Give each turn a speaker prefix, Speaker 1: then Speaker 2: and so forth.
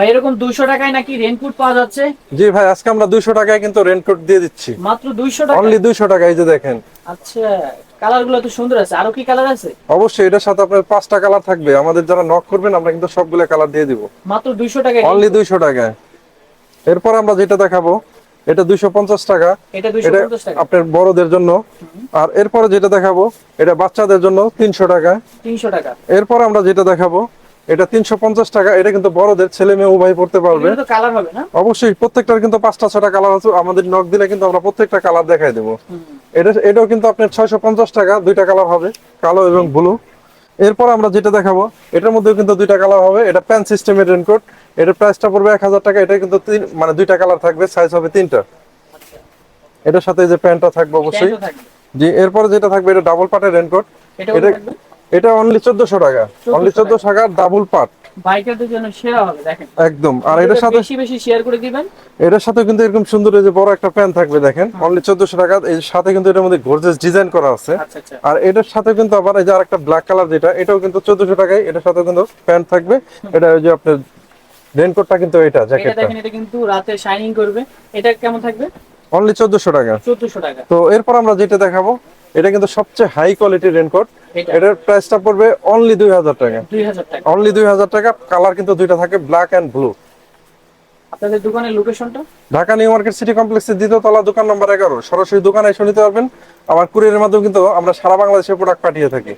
Speaker 1: ভাই এরকম দুইশো টাকায় নাকি রেনকোট পাওয়া যাচ্ছে?
Speaker 2: জি ভাই আজকে আমরা দুইশো টাকায় কিন্তু রেনকোট দিয়ে দিচ্ছি।
Speaker 1: মাত্র দুইশো টাকা?
Speaker 2: অনলি দুইশো টাকা এই যে দেখেন।
Speaker 1: আচ্ছা কালারগুলো তো সুন্দর আছে। আরও কি কালার আছে?
Speaker 2: অবশ্যই এটার সাথে আপনার পাঁচটা কালার থাকবে। আমাদের যারা নক করবেন আমরা কিন্তু সবগুলো কালার দিয়ে দিব।
Speaker 1: মাত্র দুইশো টাকায়
Speaker 2: অনলি দুইশো টাকায়। এরপর আমরা যেটা দেখাবো এটা দুইশো পঞ্চাশ টাকা।
Speaker 1: এটা দুইশো
Speaker 2: এটা
Speaker 1: পঞ্চাশ টাকা।
Speaker 2: আপনার বড়দের জন্য। আর এরপরে যেটা দেখাবো এটা বাচ্চাদের জন্য তিনশো টাকা।
Speaker 1: তিনশো টাকা।
Speaker 2: এরপর আমরা যেটা দেখাবো এটা তিনশো পঞ্চাশ টাকা এটা কিন্তু বড়দের ছেলে মেয়ে উভয় পড়তে পারবে।
Speaker 1: কালার হবে না?
Speaker 2: অবশ্যই প্রত্যেকটার কিন্তু পাঁচটা ছটা কালার আছে। আমাদের নক দিলে কিন্তু আমরা প্রত্যেকটা কালার দেখাই দেবো। এটা এটাও কিন্তু আপনার ছয়শো পঞ্চাশ টাকা দুইটা কালার হবে কালো এবং ব্লু এরপর আমরা যেটা দেখাবো এটার মধ্যেও কিন্তু দুইটা কালার হবে। এটা প্যান সিস্টেমের রেনকোট এটার প্রাইসটা পড়বে এক হাজার টাকা। এটা কিন্তু তিন মানে দুইটা কালার থাকবে সাইজ হবে তিনটা। এটার সাথে যে প্যান্টটা থাকবে অবশ্যই। জি এরপরে যেটা থাকবে এটা ডাবল পার্টের রেনকোট
Speaker 1: এটা
Speaker 2: এটা অনলি চোদ্দশো টাকা। অনলি
Speaker 1: 1400
Speaker 2: চোদ্দশো টাকার ডাবল পার্ট
Speaker 1: বাইকারদের জন্য সেরা হবে দেখেন।
Speaker 2: একদম। আর এটার সাথে
Speaker 1: বেশি বেশি শেয়ার করে দিবেন।
Speaker 2: এটার সাথে কিন্তু এরকম সুন্দর এই যে বড় একটা প্যান্ট থাকবে দেখেন। অনলি চোদ্দশো টাকা। এর সাথে কিন্তু এটার মধ্যে গর্জেস ডিজাইন করা আছে।
Speaker 1: আচ্ছা আচ্ছা।
Speaker 2: আর এটার সাথে কিন্তু আবার এই যে আরেকটা ব্ল্যাক কালার যেটা এটাও কিন্তু টাকায় এটার সাথে কিন্তু প্যান্ট থাকবে। এটা ওই যে আপনার রেনকোটটা কিন্তু এটা
Speaker 1: এটা দেখেন এটা কিন্তু রাতে শাইনিং করবে। এটা কেমন থাকবে?
Speaker 2: অনলি চোদ্দশো টাকা।
Speaker 1: চোদ্দশো টাকা।
Speaker 2: তো এরপর আমরা যেটা দেখাবো এটা কিন্তু সবচেয়ে হাই কোয়ালিটির রেনকোট
Speaker 1: এটা।
Speaker 2: এটার প্রাইসটা পড়বে অনলি দুই হাজার টাকা।
Speaker 1: দুই হাজার টাকা।
Speaker 2: অনলি দুই হাজার টাকা কালার কিন্তু দুইটা থাকে ব্ল্যাক অ্যান্ড ব্লু
Speaker 1: আপনাদের দোকানের লোকেশনটা
Speaker 2: ঢাকা নিউ মার্কেট সিটি কমপ্লেক্সের দ্বিতীয় তলা দোকান নম্বর এগারো। সরাসরি দোকানে এসে নিতে পারবেন। আমার কুরিয়ারের মাধ্যমে কিন্তু আমরা সারা বাংলাদেশে প্রোডাক্ট পাঠিয়ে থাকি।